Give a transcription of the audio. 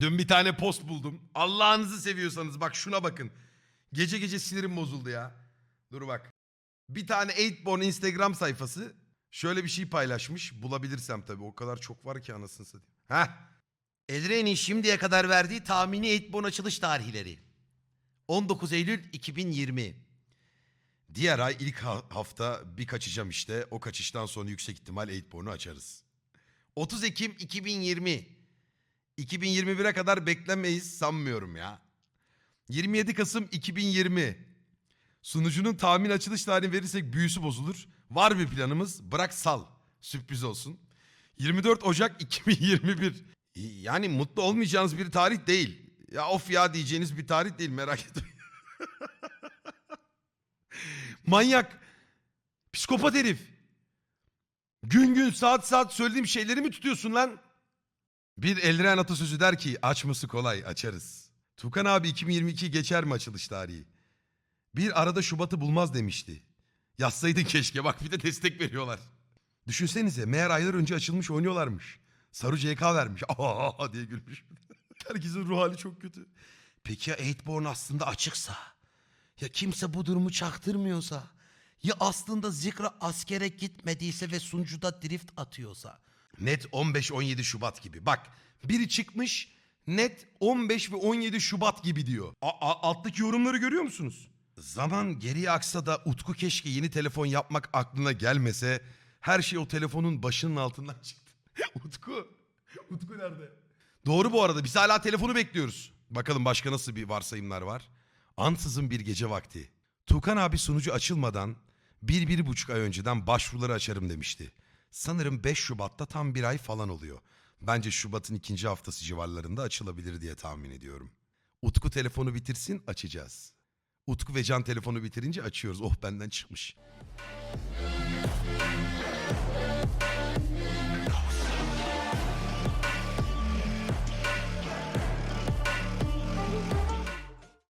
Dün bir tane post buldum. Allah'ınızı seviyorsanız bak şuna bakın. Gece gece sinirim bozuldu ya. Dur bak. Bir tane 8born Instagram sayfası şöyle bir şey paylaşmış. Bulabilirsem tabii o kadar çok var ki anasını satayım. Heh. Edren'in şimdiye kadar verdiği tahmini 8born açılış tarihleri. 19 Eylül 2020. Diğer ay ilk ha- hafta bir kaçacağım işte. O kaçıştan sonra yüksek ihtimal 8born'u açarız. 30 Ekim 2020. 2021'e kadar beklemeyiz sanmıyorum ya. 27 Kasım 2020. Sunucunun tahmin açılış tarihini verirsek büyüsü bozulur. Var bir planımız. Bırak sal. Sürpriz olsun. 24 Ocak 2021. Yani mutlu olmayacağınız bir tarih değil. Ya of ya diyeceğiniz bir tarih değil merak etmeyin. Manyak. Psikopat herif. Gün gün saat saat söylediğim şeyleri mi tutuyorsun lan? Bir Eldiren atasözü der ki açması kolay açarız. Tukan abi 2022 geçer mi açılış tarihi? Bir arada Şubat'ı bulmaz demişti. Yazsaydın keşke bak bir de destek veriyorlar. Düşünsenize meğer aylar önce açılmış oynuyorlarmış. Saru CK vermiş. Aa diye gülmüş. Herkesin ruh hali çok kötü. Peki ya 8born aslında açıksa? Ya kimse bu durumu çaktırmıyorsa? Ya aslında Zikra askere gitmediyse ve sunucuda drift atıyorsa? Net 15-17 Şubat gibi. Bak biri çıkmış net 15 ve 17 Şubat gibi diyor. A- a- alttaki yorumları görüyor musunuz? Zaman geriye aksa da Utku keşke yeni telefon yapmak aklına gelmese her şey o telefonun başının altından çıktı. Utku. Utku nerede? Doğru bu arada biz hala telefonu bekliyoruz. Bakalım başka nasıl bir varsayımlar var. Ansızın bir gece vakti. Tukan abi sunucu açılmadan bir, bir buçuk ay önceden başvuruları açarım demişti. Sanırım 5 Şubat'ta tam bir ay falan oluyor. Bence Şubat'ın ikinci haftası civarlarında açılabilir diye tahmin ediyorum. Utku telefonu bitirsin açacağız. Utku ve Can telefonu bitirince açıyoruz. Oh benden çıkmış.